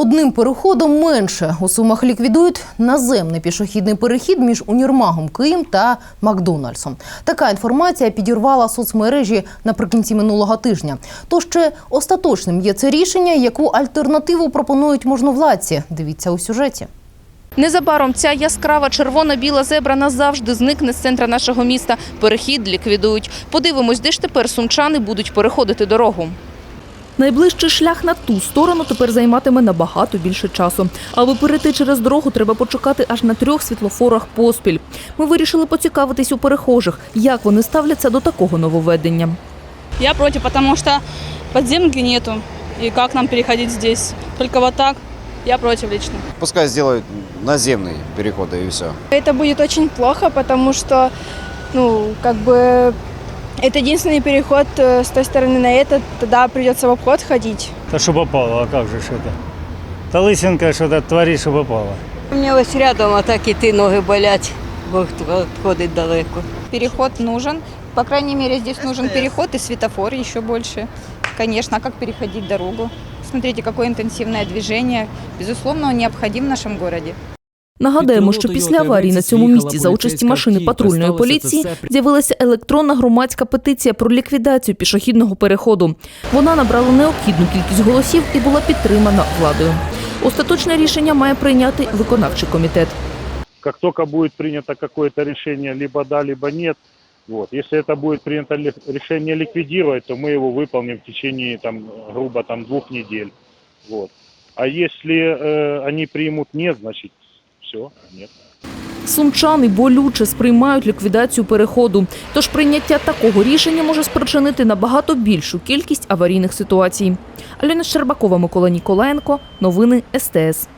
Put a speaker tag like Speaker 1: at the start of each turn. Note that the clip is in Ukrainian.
Speaker 1: Одним переходом менше у Сумах ліквідують наземний пішохідний перехід між універмагом Київ та Макдональдсом. Така інформація підірвала соцмережі наприкінці минулого тижня. То ще остаточним є це рішення, яку альтернативу пропонують можновладці. Дивіться у сюжеті.
Speaker 2: Незабаром ця яскрава червона-біла зебра назавжди зникне з центра нашого міста. Перехід ліквідують. Подивимось, де ж тепер сумчани будуть переходити дорогу. Найближчий шлях на ту сторону тепер займатиме набагато більше часу. Аби перейти через дорогу, треба почекати аж на трьох світлофорах поспіль. Ми вирішили поцікавитись у перехожих, як вони ставляться до такого нововведення.
Speaker 3: Я против, потому что подземки нету. И как нам переходить здесь? Только вот так. Я против лично.
Speaker 4: Пускай сделают наземный переход и все.
Speaker 5: Это будет очень плохо, потому что, ну, как бы, это единственный переход э, с той стороны на этот, тогда придется в обход ходить.
Speaker 6: Та що попало, а как же это? Та лисенка що-то творить, що попало.
Speaker 7: У мене ось рядом, а так іти ноги болять, бо ходить далеко.
Speaker 8: Переход нужен. По крайней мере, здесь нужен переход и светофор еще больше. Конечно, а как переходить дорогу? Смотрите, какое интенсивное движение. Безусловно, он необходим в нашем городе.
Speaker 2: Нагадаємо, що після аварії на цьому місці за участі машини патрульної поліції з'явилася електронна громадська петиція про ліквідацію пішохідного переходу. Вона набрала необхідну кількість голосів і була підтримана владою. Остаточне рішення має прийняти виконавчий комітет.
Speaker 6: Как только будет принято какое-то решение, либо да, либо нет, вот. Если это будет принято ли- решение ликвидировать, то мы его выполним в течение, там, грубо, там, двух недель. Вот. А если э, они примут нет, значит, все, нет.
Speaker 2: Сумчани болюче сприймають ліквідацію переходу. Тож прийняття такого рішення може спричинити набагато більшу кількість аварійних ситуацій. Альона Щербакова, Микола Ніколаєнко. Новини СТС.